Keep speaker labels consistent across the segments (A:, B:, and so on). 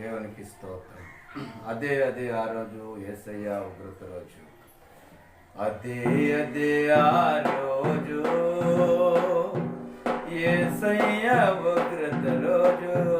A: దేవునికి స్తోత్రం. అదే అదే ఆ రోజు ఏసయ్య ఉగ్రత రోజు. అదే అదే ఆ రోజు ఏసయ్య ఉగ్రత రోజు.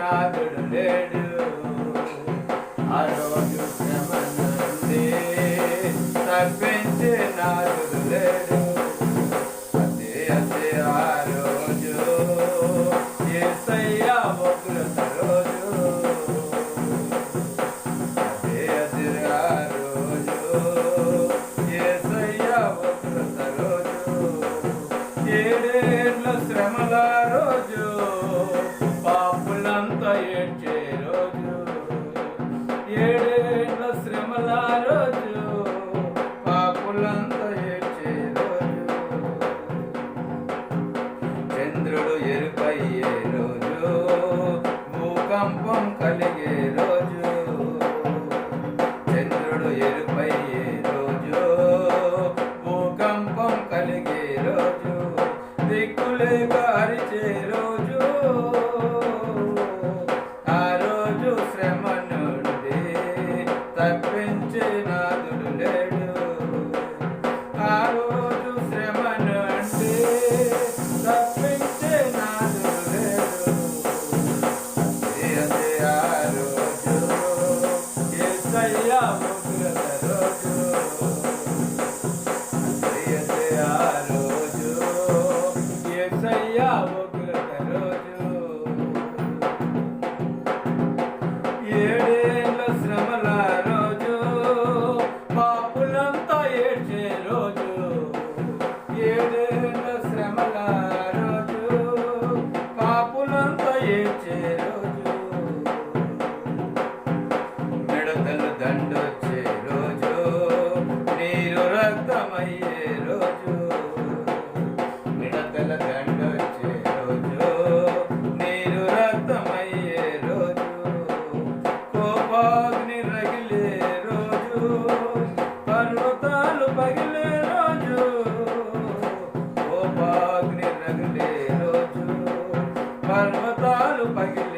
A: na పర్వతాలు పగిలి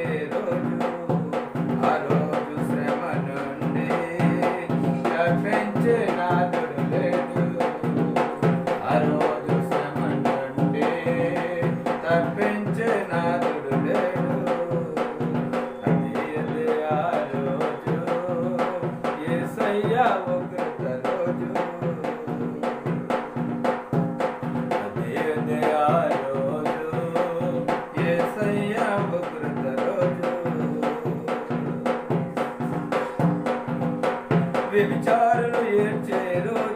A: వ్యభిచారులు ఏడ్చే రోజు